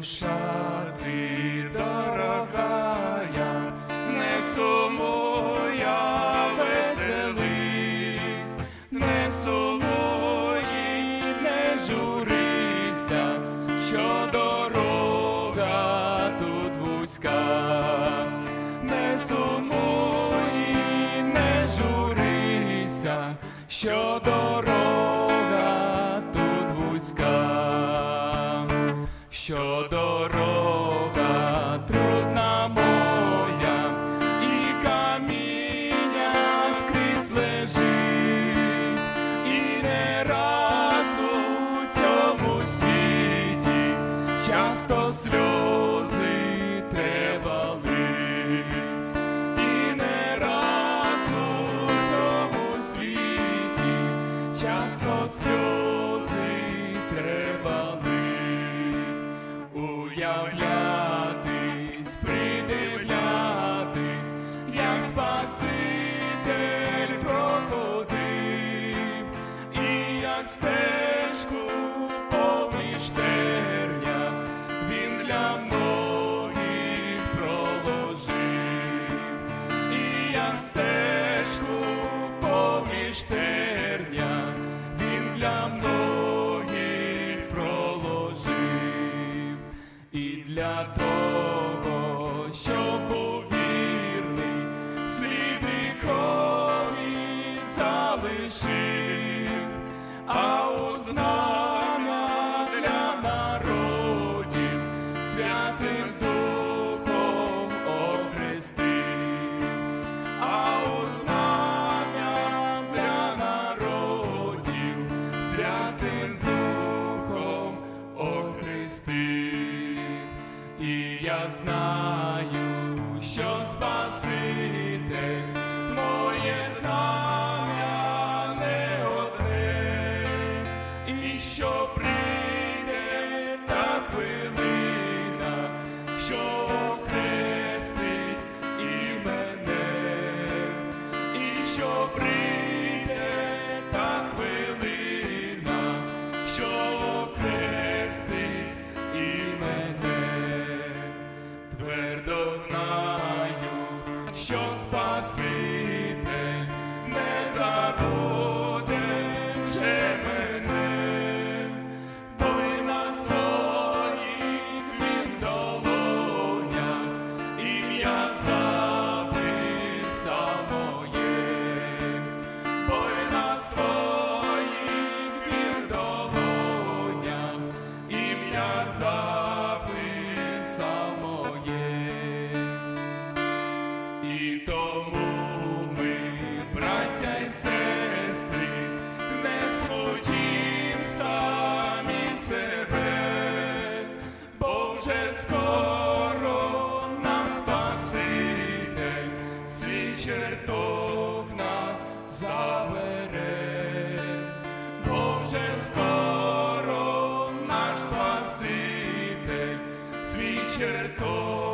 душа ти дорогая, не сумуй, веселись, не сумуй, не журися, що дорога тут вузька, не сумуй, не журися, що дорога уявлятись, придивлятись, як Спаситель проходив, і як стежку поміж терня він для многих проложив, і як стежку поміж терня того, що був вірний, сліди крові залишив, а у І я знаю, що Спаситель моє знам'я не одне, і що прийде та хвилина, що охрестить і мене, і що прийде що Спаситель чертог нас забере, бо вже скоро наш Спаситель свій чертог